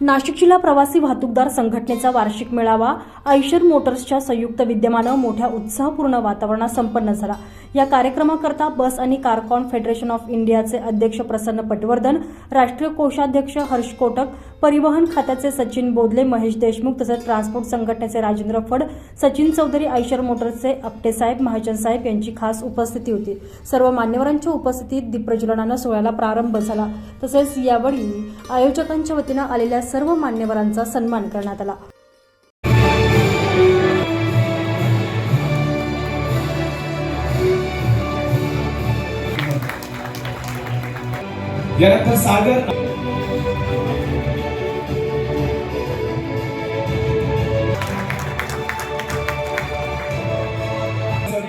नाशिक जिल्हा प्रवासी वाहतूकदार संघटनेचा वार्षिक मेळावा ऐशर मोटर्सच्या संयुक्त विद्यमानं मोठ्या उत्साहपूर्ण वातावरणात संपन्न झाला. या कार्यक्रमाकरता बस आणि कारकॉन फेडरेशन ऑफ इंडियाचे अध्यक्ष प्रसन्न पटवर्धन राष्ट्रीय कोषाध्यक्ष हर्ष कोटक परिवहन खात्याचे सचिन बोधले महेश देशमुख तसेच ट्रान्सपोर्ट संघटनेचे राजेंद्र फड सचिन चौधरी आयशर मोटर्सचे आपटेसाहेब महाजन साहेब यांची खास उपस्थिती होती. सर्व मान्यवरांच्या उपस्थितीत दीपप्रज्वलनानं सोहळ्याला प्रारंभ झाला. तसेच यावेळी आयोजकांच्या वतीनं आलेल्या सर्व मान्यवरांचा सन्मान करण्यात आला. यानंतर सागर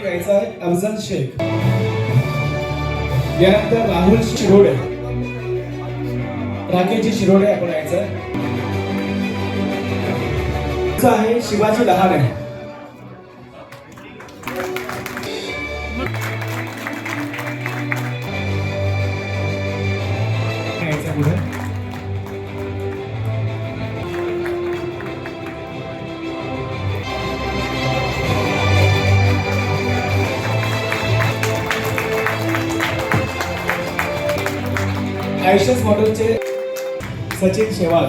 यायचा आहे अफजल शेख. यानंतर राहुल शिरोडे. राकेशजी शिरोडे आपण यायचं आहे. शिवाजी लहाने. आहे आयुष्यस मॉडेलचे सचिन शेवाळ.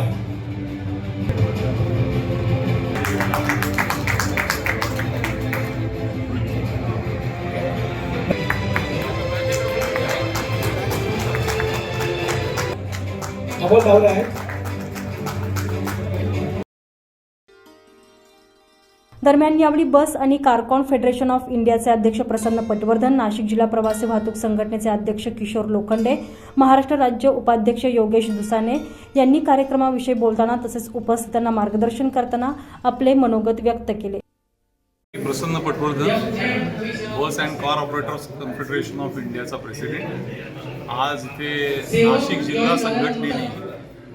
अमोल भाऊ आहेत. दरम्यान यावेळी बस आणि कारकॉन फेडरेशन ऑफ इंडियाचे अध्यक्ष प्रसन्न पटवर्धन नाशिक जिल्हा प्रवासी वाहतूक संघटनेचे अध्यक्ष किशोर लोखंडे महाराष्ट्र राज्य उपाध्यक्ष योगेश दुसाने यांनी कार्यक्रमाविषयी बोलताना तसेच उपस्थितांना मार्गदर्शन करताना आपले मनोगत व्यक्त केले. Prasanna Patwardhan bus and car operators confederation of इंडियाचा प्रेसिडेंट. आज इथे नाशिक जिल्हा संघटनेने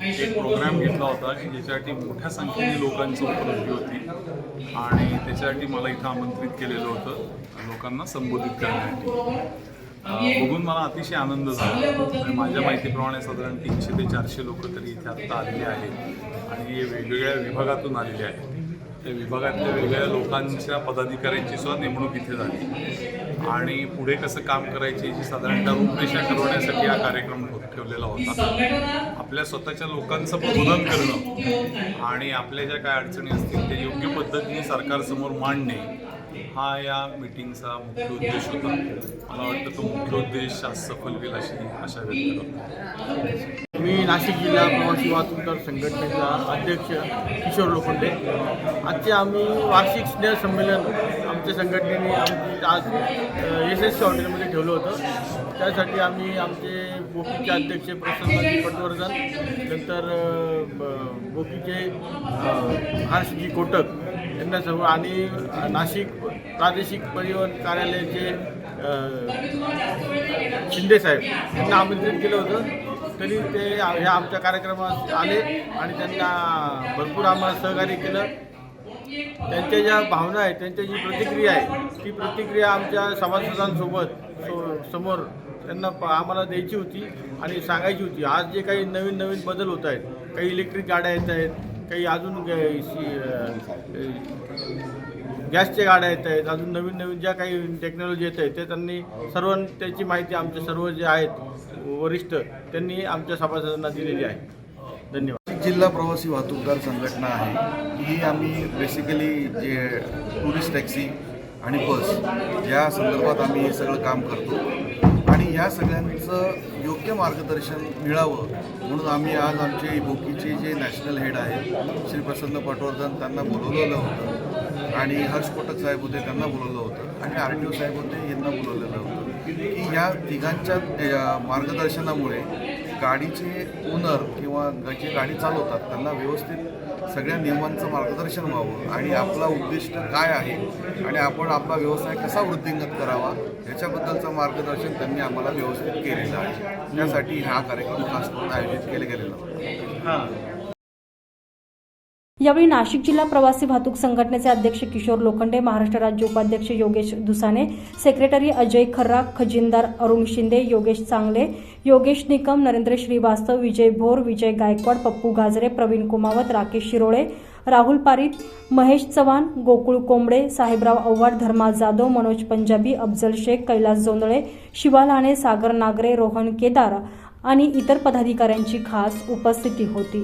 एक प्रोग्राम घेतला होता की ज्याच्यासाठी मोठ्या संख्येने लोकांची उपलब्धी होती. आणि त्याच्यासाठी मला इथं आमंत्रित केलेलं होतं. लोकांना संबोधित करण्यासाठी. बघून मला अतिशय आनंद झाला. माझ्या माहितीप्रमाणे साधारण तीनशे ते चारशे लोक तरी इथे आत्ता आलेले आहेत. आणि हे वेगवेगळ्या विभागातून आलेले आहेत. त्या विभागातल्या वेगवेगळ्या लोकांच्या पदाधिकाऱ्यांची सुद्धा नेमणूक इथे झाली. आणि पुढे कसं काम करायचे याची साधारणतः रूपरेषा ठरवण्यासाठी हा कार्यक्रम ठेवलेला होता. आपल्या स्वतःच्या लोकांचं प्रबोधन करणं आणि आपल्या ज्या काय अडचणी असतील त्या योग्य पद्धतीने सरकारसमोर मांडणे हा या मीटिंगचा मुख्य उद्देश होता. मला वाटतं तो मुख्य उद्देश आज सफल होईल अशी आशा व्यक्त करतो. मी नाशिक जिल्हा प्रवासी वाहतूकदार संघटनेचा अध्यक्ष किशोर लोखंडे. आजचे आम्ही वार्षिक स्नेह संमेलन आमच्या संघटनेने आमची आज एस एस सी हॉटेलमध्ये ठेवलं होतं. त्यासाठी आम्ही आमचे बोकीचे अध्यक्ष प्रसन्न पटवर्धन नंतर बोकीचे हर्षजी कोटक यांना सर्व आणि नाशिक प्रादेशिक परिवहन कार्यालयाचे अ, शिंदे साहेब यांना आमंत्रित केलं होतं. तरी ते ह्या आमच्या कार्यक्रमात आले आणि त्यांना भरपूर आम्हाला सहकार्य केलं. त्यांच्या ज्या भावना आहेत त्यांच्या जी प्रतिक्रिया आहे ती प्रतिक्रिया आमच्या सभासदांसोबत सो- समोर त्यांना प- आम्हाला द्यायची होती आणि सांगायची होती. आज जे काही नवीन नवीन बदल होत आहेत काही इलेक्ट्रिक गाड्या येत आहेत काही अजून गॅसच्या गाड्या येत आहेत अजून नवीन नवीन ज्या काही टेक्नॉलॉजी येत आहेत ते त्यांनी सर्व त्याची माहिती आमचे सर्व जे आहेत वरिष्ठ त्यांनी आमच्या सभासदांना दिलेली आहे. धन्यवाद. जिल्हा प्रवासी वाहतूकदार संघटना आहे. ही आम्ही बेसिकली जे टुरिस्ट टॅक्सी आणि बस या संदर्भात आम्ही हे सगळं काम करतो. आणि या सगळ्यांचं योग्य मार्गदर्शन मिळावं म्हणून आम्ही आज आमचे बोकीचे जे नॅशनल हेड आहेत श्री प्रसन्न पटवर्धन त्यांना बोलवलेलं होतं. आणि हर्ष कोटक साहेब होते त्यांना बोलवलं होतं. आणि आर टी ओ साहेब होते यांना बोलवलेलं होतं. की या तिघांच्या मार्गदर्शनामुळे गाडीचे ओनर किंवा जे गाडी चालवतात त्यांना व्यवस्थित सगळ्या नियमांचं मार्गदर्शन व्हावं. आणि आपला उद्दिष्ट काय आहे? आणि आपण आपला व्यवसाय कसा वृद्धिंगत करावा? याच्याबद्दलचं मार्गदर्शन त्यांनी आम्हाला व्यवस्थित केलेलं आहे. त्यासाठी हा कार्यक्रम खास करून आयोजित केले गेलेला होता. यावेळी नाशिक जिल्हा प्रवासी वाहतूक संघटनेचे अध्यक्ष किशोर लोखंडे महाराष्ट्र राज्य उपाध्यक्ष योगेश दुसाने सेक्रेटरी अजय खर्रा खजिनदार अरुण शिंदे योगेश चांगले योगेश निकम नरेंद्र श्रीवास्तव विजय भोर विजय गायकवाड पप्पू गाजरे प्रवीण कुमावत राकेश शिरोळे राहुल पारित महेश चव्हाण गोकुळ कोंबडे साहेबराव आव्हाड धर्मा जाधव मनोज पंजाबी अफजल शेख कैलास जोंदळे शिवा लाणे सागर नागरे रोहन केदार आणि इतर पदाधिकाऱ्यांची खास उपस्थिती होती.